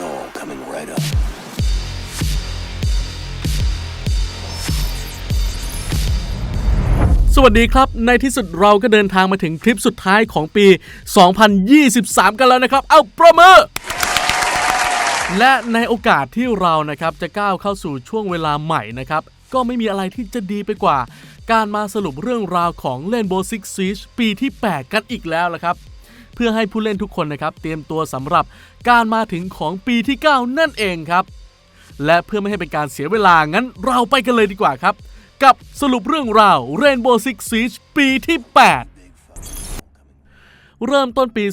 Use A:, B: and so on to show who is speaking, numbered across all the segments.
A: know, coming right up.
B: สวัสดีครับ ในที่สุดเราก็เดินทางมาถึงคลิปสุดท้ายของปี 2023 กันแล้วนะครับ เอาประมือ และในโอกาสที่เรานะครับจะก้าวเข้าสู่ช่วงเวลาใหม่นะครับ ก็ไม่มีอะไรที่จะดีไปกว่า การมาสรุปเรื่องราวของเล่นโบ Six Siege ปีที่ 8 กันอีกแล้วละครับ เพื่อให้ผู้เล่นทุกคนนะครับ เตรียมตัวสำหรับ การมาถึงของปีที่ 9 นั่นเองครับ และเพื่อไม่ให้เป็นการเสียเวลางั้นเราไปกันเลยดีกว่าครับ กับสรุปเรื่องราว Rainbow Six Siege ปีที่ 8 เริ่มต้นปี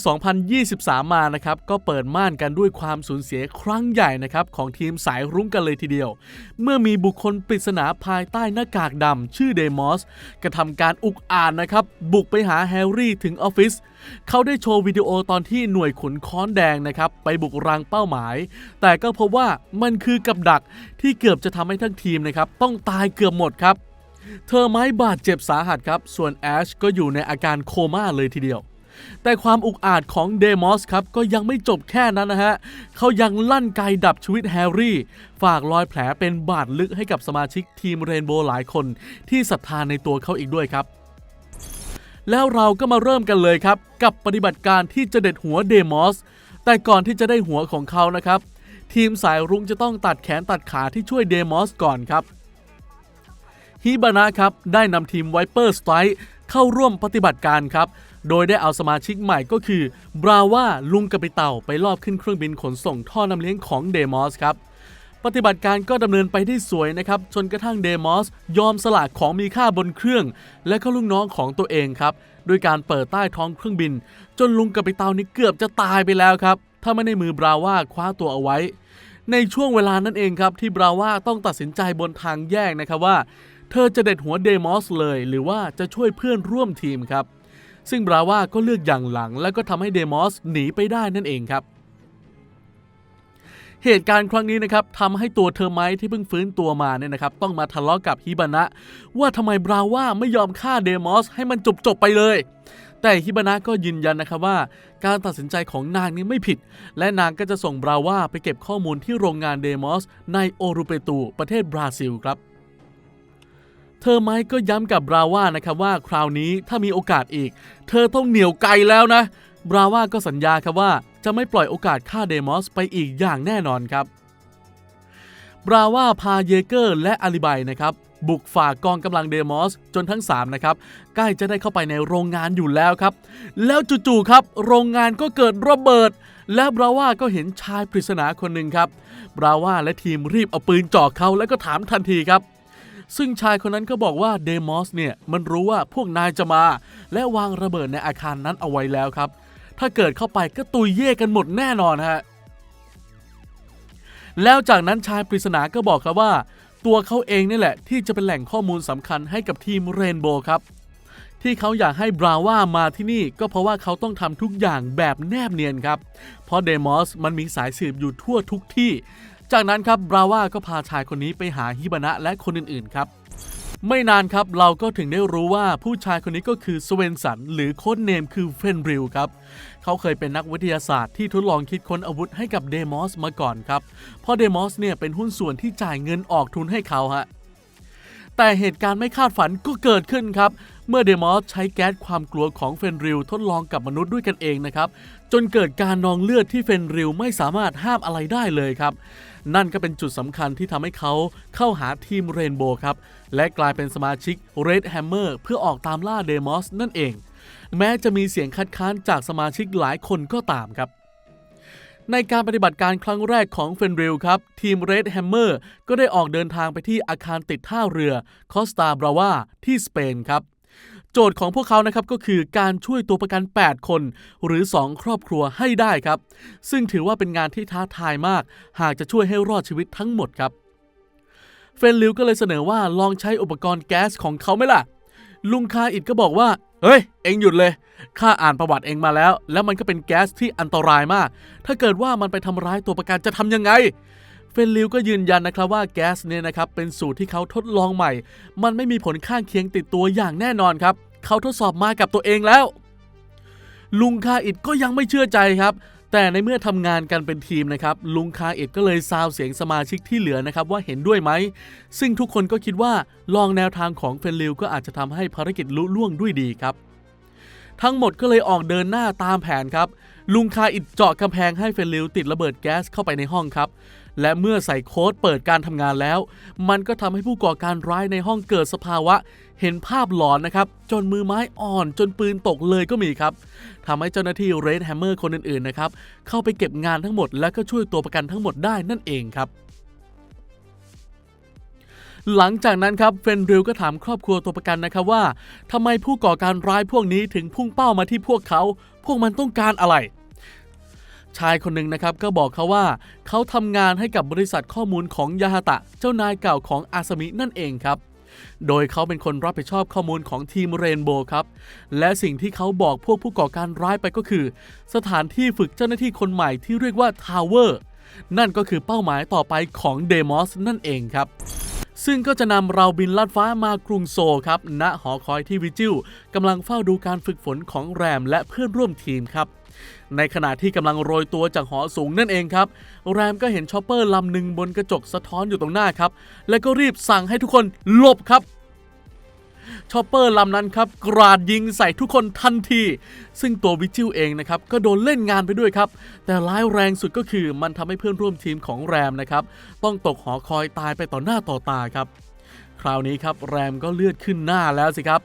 B: 2023 มานะครับ ก็เปิดม่านกันด้วยความสูญเสียครั้งใหญ่นะครับ ของทีมสายรุ้งกันเลยทีเดียว เมื่อมีบุคคลปริศนาภายใต้หน้ากากดำชื่อเดมอสกระทำการอุกอาจนะครับ บุกไปหาแฮร์รี่ถึงออฟฟิศเขาได้โชว์วิดีโอตอนที่หน่วยขุนค้อนแดงนะครับ ไปบุกรังเป้าหมาย แต่ก็พบว่ามันคือกับดักที่เกือบจะทำให้ทั้งทีมนะครับต้องตายเกือบหมดครับ เธอไม้บาดเจ็บสาหัสครับ ส่วนแอชก็อยู่ในอาการโคม่าเลยทีเดียว แต่ความอุกอาจของเดมอสครับก็ยังไม่จบแค่นั้นนะฮะเขายังลั่นไกดับชีวิตแฮร์รี่ ฝากรอยแผลเป็นบาดลึกให้กับสมาชิกทีมเรนโบว์หลายคนที่ศรัทธาในตัวเขาอีกด้วยครับ แล้วเราก็มาเริ่มกันเลยครับ กับปฏิบัติการที่จะเด็ดหัวเดมอสแต่ก่อนที่จะได้หัวของเขานะครับ ทีมสายรุ้งจะต้องตัดแขนตัดขาที่ช่วยเดมอสก่อนครับฮิบานะครับ ได้นำทีมไวเปอร์สไตร์เข้าร่วมปฏิบัติการครับ โดยได้เอาสมาชิกใหม่ก็คือบราว่าลุงกระปิเต่าไปลอบขึ้นเครื่องบินขนส่งท่อนำเลี้ยงของเดมอสครับ ปฏิบัติการก็ดำเนินไปได้สวยนะครับ จนกระทั่งเดมอสยอมสละของมีค่าบนเครื่อง และก็ลูกน้องของตัวเองครับด้วยการเปิดใต้ท้องเครื่องบิน จนลุงกระปิเต่านี่เกือบจะตายไปแล้วครับ ถ้าไม่ได้มือบราว่าคว้าตัวเอาไว้ ในช่วงเวลานั้นเองครับที่บราว่าต้องตัดสินใจบนทางแยกนะครับว่า เธอจะเด็ดหัวเดมอสเลย หรือว่าจะช่วยเพื่อนร่วมทีมครับ ซึ่งบราว่าก็เลือกอย่างหลัง แล้วก็ทำให้เดมอสหนีไปได้นั่นเองครับ เหตุการณ์ครั้งนี้นะครับทำให้ตัวเธอไม้ที่เพิ่งฟื้นตัวมาเนี่ยนะครับ ต้องมาทะเลาะกับฮิบานะ ว่าทำไมบราว่าไม่ยอมฆ่าเดมอสให้มันจบๆไปเลย แต่ฮิบานะก็ยืนยันนะครับว่า การตัดสินใจของนางนี้ไม่ผิด และนางก็จะส่งบราว่าไปเก็บข้อมูลที่โรงงานเดมอสในโอรูเปตูประเทศบราซิลครับ ธอไม้ก็ย้ำกับบราว่านะครับว่าคราวนี้ถ้ามีโอกาสอีก เธอต้องเหนียวไกลแล้วนะ บราว่าก็สัญญาครับว่าจะไม่ปล่อยโอกาสฆ่าเดมอสไปอีกอย่างแน่นอนครับ บราว่าพาเยเกอร์และอาลิไบนะครับ บุกฝ่ากองกำลังเดมอสจนทั้ง 3 นะครับ ใกล้จะได้เข้าไปในโรงงานอยู่แล้วครับ แล้วจู่ๆครับ โรงงานก็เกิดระเบิด และบราว่าก็เห็นชายปริศนาคนหนึ่งครับ บราว่าและทีมรีบเอาปืนจ่อเขาแล้วก็ถามทันทีครับ ซึ่งชายคนนั้นก็บอกว่าเดมอสเนี่ยมันรู้ว่าพวกนายจะมา และวางระเบิดในอาคารนั้นเอาไว้แล้วครับ ถ้าเกิดเข้าไปก็ตุยเย่กันหมดแน่นอนฮะแล้วจากนั้นชายปริศนาก็บอกครับว่า ตัวเขาเองนี่แหละ ที่จะเป็นแหล่งข้อมูลสำคัญให้กับทีมเรนโบว์ครับ ที่เขาอยากให้บราว่ามาที่นี่ก็เพราะว่าเขาต้องทำทุกอย่างแบบแนบเนียนครับ เพราะเดมอสมันมีสายสืบอยู่ทั่วทุกที่ จากนั้นครับบราว่าก็พาชายคนนี้ไปหาฮิบานะและคนอื่นๆครับไม่นานครับเราก็ถึงได้รู้ว่าผู้ชายคนนี้ก็คือสเวนสันหรือโค้ดเนมคือเฟนริลครับ เขาเคยเป็นนักวิทยาศาสตร์ที่ทดลองคิดค้นอาวุธให้กับเดมอสมาก่อนครับ เพราะเดมอสเนี่ยเป็นหุ้นส่วนที่จ่ายเงินออกทุนให้เขาฮะแต่เหตุการณ์ไม่คาดฝันก็เกิดขึ้นครับ เมื่อเดมอสใช้แก๊สความกลัวของเฟนริลทดลองกับมนุษย์ด้วยกันเองนะครับ จนเกิดการนองเลือดที่เฟนริลไม่สามารถห้ามอะไรได้เลยครับ นั่นก็เป็นจุดสำคัญที่ทำให้เขาเข้าหาทีมเรนโบว์ครับ และกลายเป็นสมาชิก Red Hammer เพื่อออกตามล่าเดมอสนั่นเอง แม้จะมีเสียงคัดค้านจากสมาชิกหลายคนก็ตามครับในการปฏิบัติการครั้งแรกของเฟนริลครับ ทีม Red Hammer ก็ได้ออกเดินทางไปที่อาคารติดท่าเรือคอสตาบราวาที่สเปนครับ จทย์ของพวกเขานะครับก็คือการช่วยตัวประกัน 8 คน หรือ 2 ครอบครัวให้ได้ครับ ซึ่งถือว่าเป็นงานที่ท้าทายมาก หากจะช่วยให้รอดชีวิตทั้งหมดครับ เฟนลิวก็เลยเสนอว่าลองใช้อุปกรณ์แก๊สของเขาไหมล่ะ ลุงคาอิดก็บอกว่า เฮ้ย เอ็งหยุดเลย ข้าอ่านประวัติเองมาแล้ว แล้วมันก็เป็นแก๊สที่อันตรายมาก ถ้าเกิดว่ามันไปทำร้ายตัวประกันจะทำยังไงเฟนลิวก็ยืนยันนะครับว่าแก๊สเนี่ยนะครับเป็นสูตรที่เขาทดลองใหม่ มันไม่มีผลข้างเคียงติดตัวอย่างแน่นอนครับ เขาทดสอบมากับตัวเองแล้ว ลุงคาอิดก็ยังไม่เชื่อใจครับ แต่ในเมื่อทำงานกันเป็นทีมนะครับ ลุงคาเอ็ดก็เลยซาวเสียงสมาชิกที่เหลือนะครับว่าเห็นด้วยไหม ซึ่งทุกคนก็คิดว่าลองแนวทางของเฟนลิวก็อาจจะทำให้ภารกิจลุล่วงด้วยดีครับ ทั้งหมดก็เลยออกเดินหน้าตามแผนครับลุงคาอิดเจาะกำแพงให้เฟนลิวติดระเบิดแก๊สเข้าไปในห้องครับ และเมื่อใส่โค้ดเปิดการทำงานแล้ว มันก็ทำให้ผู้ก่อการร้ายในห้องเกิดสภาวะ เห็นภาพหลอนนะครับ จนมือไม้อ่อนจนปืนตกเลยก็มีครับทำให้เจ้าหน้าที่เรดแฮมเมอร์คนอื่นๆนะครับเข้าไปเก็บงานทั้งหมด และก็ช่วยตัวประกันทั้งหมดได้นั่นเองครับหลังจากนั้นครับเฟนริลก็ถามครอบครัวตัวประกันนะครับว่าทำไมผู้ก่อการร้ายพวกนี้ถึงพุ่งเป้ามาที่พวกเขา พวกมันต้องการอะไร ชายคนหนึ่งนะครับก็บอกเขาว่าเขาทำงานให้กับบริษัทข้อมูลของยาฮาตะ เจ้านายเก่าของอาสมินั่นเองครับ โดยเขาเป็นคนรับผิดชอบข้อมูลของทีมเรนโบว์ครับ และสิ่งที่เขาบอกพวกผู้ก่อการร้ายไปก็คือ สถานที่ฝึกเจ้าหน้าที่คนใหม่ที่เรียกว่าทาวเวอร์นั่นก็คือเป้าหมายต่อไปของเดมอสนั่นเองครับ ซึ่งก็จะนำเราบินลัดฟ้ามากรุงโซลครับ ณหอคอยที่วิจิลกำลังเฝ้าดูการฝึกฝนของแรมและเพื่อนร่วมทีมครับในขณะที่กำลังโรยตัวจากหอสูงนั่นเองครับ แรมก็เห็นชอปเปอร์ลำหนึ่งบนกระจกสะท้อนอยู่ตรงหน้าครับ และก็รีบสั่งให้ทุกคนหลบครับ ชอปเปอร์ลำนั้นครับกราดยิงใส่ทุกคนทันที ซึ่งตัววิจิลเองนะครับก็โดนเล่นงานไปด้วยครับ แต่ร้ายแรงสุดก็คือมันทำให้เพื่อนร่วมทีมของแรมนะครับต้องตกหอคอยตายไปต่อหน้าต่อตาครับคราวนี้ครับแรมก็เลือดขึ้นหน้าแล้วสิครับ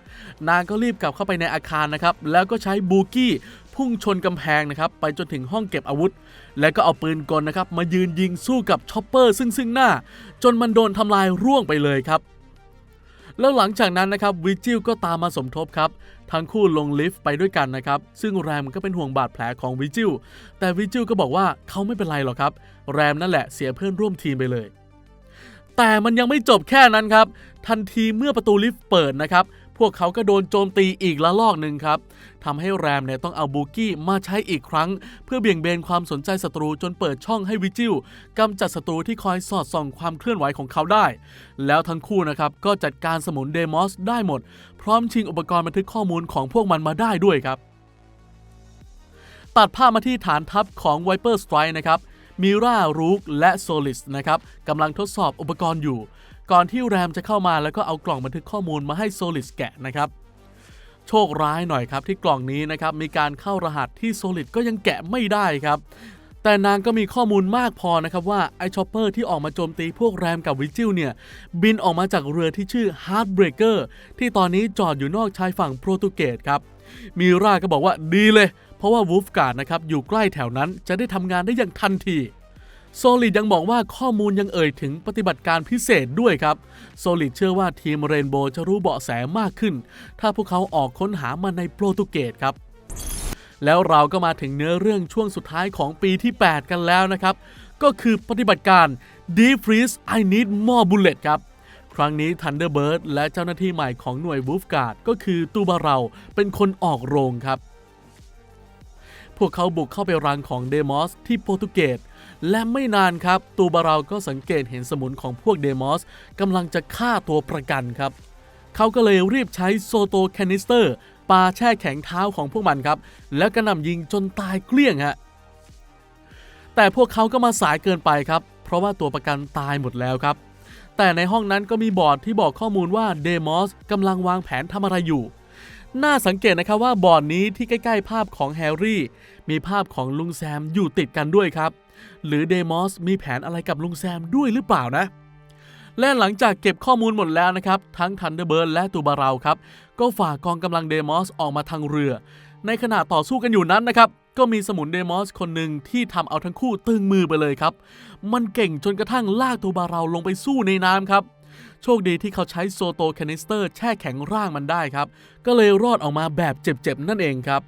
B: นางก็รีบกลับเข้าไปในอาคารนะครับ แล้วก็ใช้บูกี้พุ่งชนกำแพงนะครับ ไปจนถึงห้องเก็บอาวุธ แล้วก็เอาปืนกลนะครับ มายืนยิงสู้กับชอปเปอร์ซึ่งซึ่งหน้า จนมันโดนทำลายร่วงไปเลยครับ แล้วหลังจากนั้นนะครับวิจิลก็ตามมาสมทบครับ ทั้งคู่ลงลิฟต์ไปด้วยกันนะครับ ซึ่งแรมก็เป็นห่วงบาดแผลของวิจิลแต่วิจิลก็บอกว่าเขาไม่เป็นไรหรอกครับ แรมนั่นแหละเสียเพื่อนร่วมทีมไปเลย แต่มันยังไม่จบแค่นั้นครับ ทันทีเมื่อประตูลิฟต์เปิดนะครับ วกเขาก็โดนโจมตีอีกละลอกหนึ่งครับทำให้แรมเนี่ยต้องเอาบูกี้มาใช้อีกครั้ง เพื่อเบี่ยงเบนความสนใจศัตรูจนเปิดช่องให้วิจิลกำจัดศัตรูที่คอยสอดส่องความเคลื่อนไหวของเขาได้ แล้วทั้งคู่นะครับก็จัดการสมุนเดมอสได้หมด พร้อมชิงอุปกรณ์บันทึกข้อมูลของพวกมันมาได้ด้วยครับ ตัดภาพมาที่ฐานทัพของ Viper Strike นะครับมิรารูกและโซลิสนะครับกำลังทดสอบอุปกรณ์อยู่ ก่อนที่แรมจะเข้ามาแล้วก็เอากล่องบันทึกข้อมูลมาให้โซลิสแกะนะครับ โชคร้ายหน่อยครับที่กล่องนี้นะครับมีการเข้ารหัสที่โซลิดก็ยังแกะไม่ได้ครับ แต่นางก็มีข้อมูลมากพอนะครับว่าไอชอปเปอร์ที่ออกมาโจมตีพวกแรมกับวิจิลเนี่ยบินออกมาจากเรือที่ชื่อ Heartbreaker ที่ตอนนี้จอดอยู่นอกชายฝั่งโปรตุเกสครับมิราก็บอกว่าดีเลย เพราะว่าวูฟการ์ดนะครับอยู่ใกล้แถวนั้นจะได้ทำงานได้อย่างทันที โซลิดยังบอกว่าข้อมูลยังเอ่ยถึงปฏิบัติการพิเศษด้วยครับ โซลิดเชื่อว่าทีมเรนโบว์จะรู้เบาะแสมากขึ้น ถ้าพวกเขาออกค้นหามาในโปรตุเกสครับ แล้วเราก็มาถึงเนื้อเรื่องช่วงสุดท้ายของปีที่ 8 กันแล้วนะครับ ก็คือปฏิบัติการ Deep Freeze I Need More Bullet ครับครั้งนี้ Thunderbird และเจ้าหน้าที่ใหม่ของหน่วย Wolf Guard ก็คือตูบาเราเป็นคนออกโรงครับ พวกเขาบุกเข้าไปรังของเดมอสที่โปรตุเกส และไม่นานครับ ตูบาเราก็สังเกตเห็นสมุนของพวกเดมอสกำลังจะฆ่าตัวประกันครับ เขาก็เลยรีบใช้โซโตแคนิสเตอร์ปาแช่แข็งเท้าของพวกมันครับ แล้วกระหน่ำยิงจนตายเกลี้ยงฮะแต่พวกเขาก็มาสายเกินไปครับ เพราะว่าตัวประกันตายหมดแล้วครับ แต่ในห้องนั้นก็มีบอร์ดที่บอกข้อมูลว่าเดมอสกำลังวางแผนทำอะไรอยู่ น่าสังเกตนะครับว่าบอร์ดนี้ที่ใกล้ ๆ ภาพของแฮร์รี่ มีภาพของลุงแซมอยู่ติดกันด้วยครับ หรือเดมอสมีแผนอะไรกับลุงแซมด้วยหรือเปล่านะ และหลังจากเก็บข้อมูลหมดแล้วนะครับ ทั้งทันเดอร์เบิร์ดและตูบาเราครับ ก็ฝากองกำลังเดมอสออกมาทางเรือ ในขณะต่อสู้กันอยู่นั้นนะครับ ก็มีสมุนเดมอสคนหนึ่งที่ทำเอาทั้งคู่ตึงมือไปเลยครับ มันเก่งจนกระทั่งลากตูบาเราลงไปสู้ในน้ำครับ โชคดีที่เขาใช้โซโตแคนิสเตอร์แช่แข็งร่างมันได้ครับ ก็เลยรอดออกมาแบบเจ็บๆ นั่นเองครับ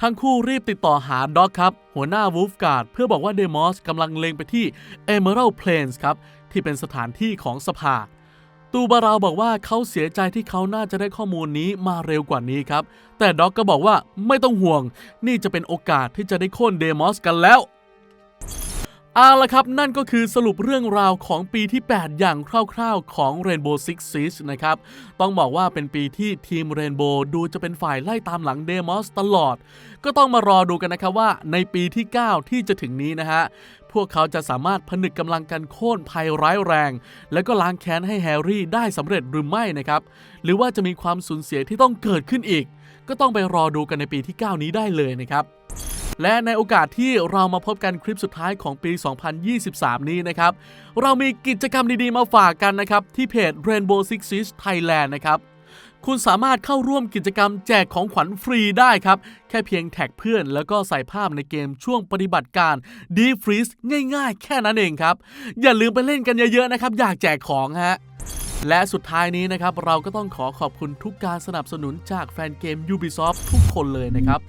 B: ทั้งคู่รีบติดต่อหาด็อกครับ หัวหน้าวูฟการ์ดเพื่อบอกว่าเดมอสกำลังเล็งไปที่ Emerald Plains ครับ ที่เป็นสถานที่ของสภาตูบาราบอกว่าเขาเสียใจที่เขาน่าจะได้ข้อมูลนี้มาเร็วกว่านี้ครับ แต่ด็อกก็บอกว่าไม่ต้องห่วง นี่จะเป็นโอกาสที่จะได้โค่นเดมอสกันแล้ว เอาละครับ นั่นก็คือสรุปเรื่องราวของปีที่ 8 อย่างคร่าวๆของ Rainbow Six Siege นะครับ ต้องบอกว่าเป็นปีที่ทีม Rainbow ดูจะเป็นฝ่ายไล่ตามหลังเดมอสตลอด ก็ต้องมารอดูกันนะครับว่าในปีที่ 9 ที่จะถึงนี้นะฮะ พวกเขาจะสามารถผนึกกำลังกันโค่นภัยร้ายแรง แล้วก็ล้างแค้นให้แฮร์รี่ได้สำเร็จหรือไม่นะครับ หรือว่าจะมีความสูญเสียที่ต้องเกิดขึ้นอีก ก็ต้องไปรอดูกันในปีที่ 9 นี้ได้เลยนะครับ และในโอกาสที่เรามาพบกันคลิปสุดท้ายของปี 2023 นี้นะครับ เรามีกิจกรรมดีๆมาฝากกันนะครับ ที่เพจ Rainbow Six Siege Thailand นะครับ คุณสามารถเข้าร่วมกิจกรรมแจกของขวัญฟรีได้ครับ แค่เพียงแท็กเพื่อน แล้วก็ใส่ภาพในเกมช่วงปฏิบัติการ Deep Freeze ง่ายๆ แค่นั้นเองครับ อย่าลืมไปเล่นกันเยอะๆนะครับ อยากแจกของฮะ และสุดท้ายนี้นะครับ เราก็ต้องขอขอบคุณทุกการสนับสนุนจากแฟนเกม Ubisoft ทุกคนเลยนะครับ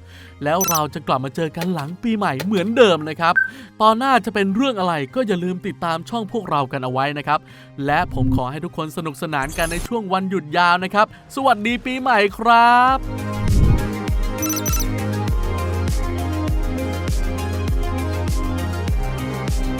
B: แล้วเราจะกลับมาเจอกันหลังปีใหม่เหมือนเดิมนะครับ ตอนหน้าจะเป็นเรื่องอะไรก็อย่าลืมติดตามช่องพวกเรากันเอาไว้นะครับ และผมขอให้ทุกคนสนุกสนานกันในช่วงวันหยุดยาวนะครับ สวัสดีปีใหม่ครับ